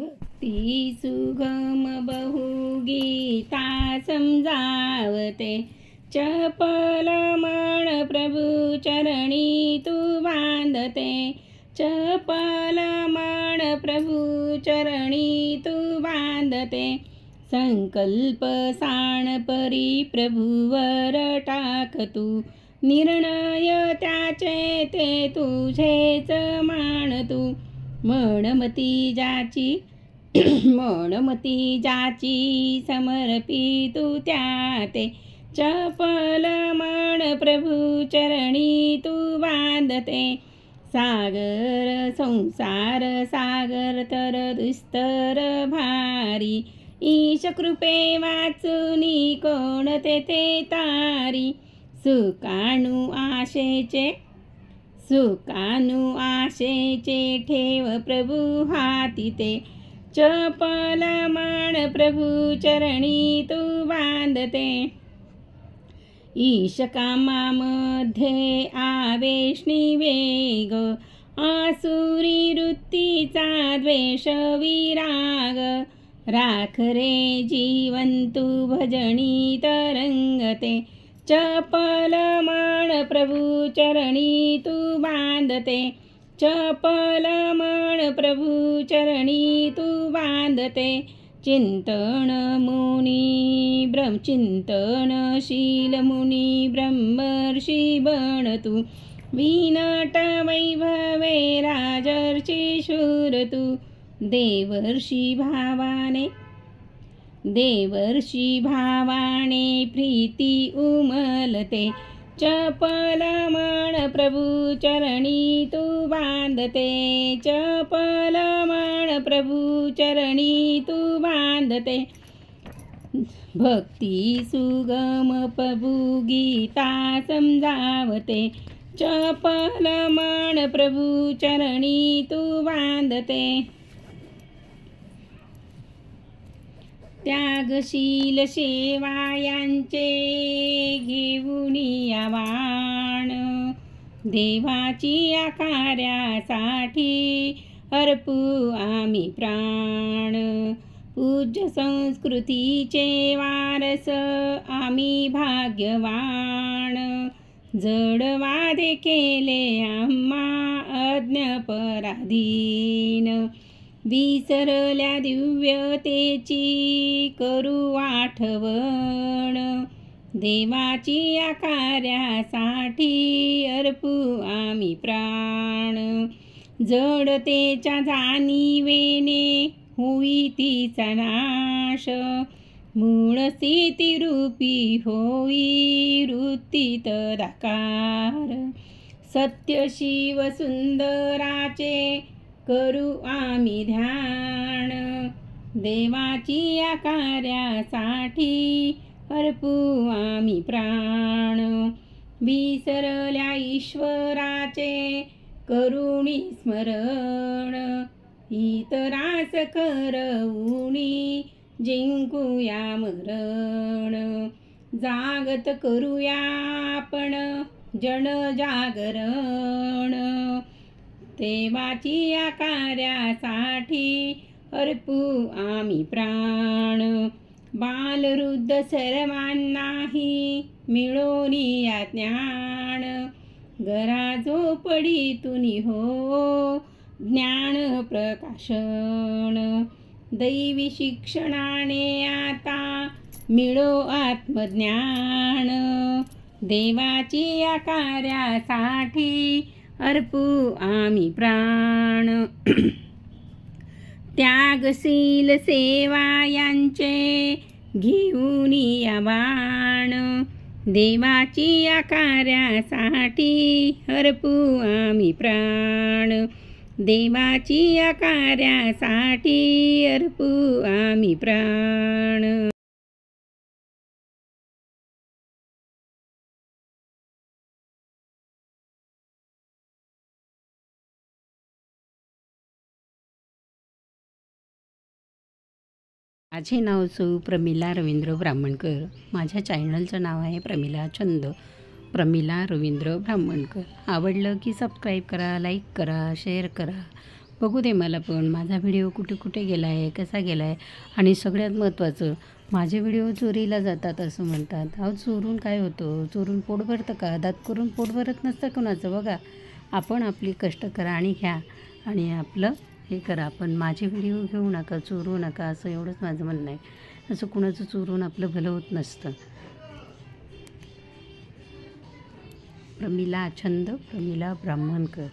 ती सुगम बहु गीता समजावते चपल मन प्रभु चरणी तू बांधते चपल मन प्रभु चरणी तू बांधते संकल्प साण परी प्रभुवर टाक तू निर्णय त्याचे ते तुझेच मान तू मनमती जाची म्हणमती जाची समर्पी तू त्या ते चपल मन प्रभू चरणी तू बांधते. सागर संसार सागर तर दुस्तर भारी. ईश कृपे वाचुनी कोण ते तारी. सुकाणू आशेचे सुकानू आशेचे ठेव प्रभू हाती ते चपल मान प्रभु चरणी तू बांधते. ईश कामामध्ये आवेशनी वेग आसुरी वृत्तीचा द्वेष विराग. राख रे जीवन तू भजनी तरंगते. चपल मन प्रभु चरणी तू बांधते. चपल मन प्रभू चरणी तू बांधते. चिंतन मुनी ब्रह्म चिंतनशील मुनी ब्रह्मर्षी बण तू. विनट वैभवे राजर्षी शूर तू. देवर्षी भावाने देवर्षी भावाने प्रीती उमलते. चपल मन प्रभु चरणी तू बांधते चपल मन प्रभू चरणी तू बांधते. भक्ती सुगम प्रभु गीता समजावते चपल मन प्रभु चरणी तू बांधते. त्यागशील सेवायांचे घेऊन आवाण देवाची आकार्यासाठी अर्पू आम्ही प्राण. पूज्य संस्कृतीचे वारस आम्ही भाग्यवाण जडवादे केले आम्हा अज्ञपराधीन. विसरल्या दिव्यतेची करू आठवण. देवाची आकार्यासाठी अर्पू आम्ही प्राण. जडतेच्या जाणीवेने होई तिचा नाश. मूळ स्थितीरूपी होई वृत्ती तदाकार. सत्य शिव सुंदराचे करू आम्ही ध्यान. देवाची आकार्यासाठी अर्पू आम्ही प्राण. विसरल्या ईश्वराचे करुणी स्मरण. इतरास करऊनी जिंकूया मरण. जागत करूया आपण जनजागरण देवाची आकार्यासाठी अर्पू आम्ही प्राण. बालवृद्ध सर्वांनाही मिळोनी या ज्ञान. घरा झोपडीतून हो ज्ञान प्रकाशन. दैवी शिक्षणाने आता मिळो आत्मज्ञान. देवाची आकार्यासाठी अर्पू आम्ही प्राण। त्यागशील सेवा यांचे घेऊन बाण। देवाची आकार्यासाठी अर्पू आम्ही प्राण। देवाची आकार्यासाठी अर्पू आम्ही प्राण। माझे नाव सौ प्रमिला रवींद्र ब्राह्मणकर. माझ्या चॅनलचं नाव आहे प्रमिला छंद. प्रमिला रवींद्र ब्राह्मणकर. आवडलं की सबस्क्राईब करा लाईक करा शेअर करा. बघू दे मला पण माझा व्हिडिओ कुठे कुठे गेला आहे कसा गेला आहे आणि सगळ्यात महत्त्वाचं माझे व्हिडिओ चोरीला जातात असं म्हणतात. अहो चोरून काय होतं? चोरून पोट भरतं का? दात करून पोट भरत नसतं कोणाचं बघा. आपण आपली कष्ट करा आणि घ्या आणि आपलं हे करा पण माझे व्हिडिओ घेऊ नका चोरू नका असं एवढंच माझं म्हणणं आहे. असं कुणाचं चोरून आपलं भलं होत नसतं. प्रमिला छंद प्रमिला ब्राह्मणकर.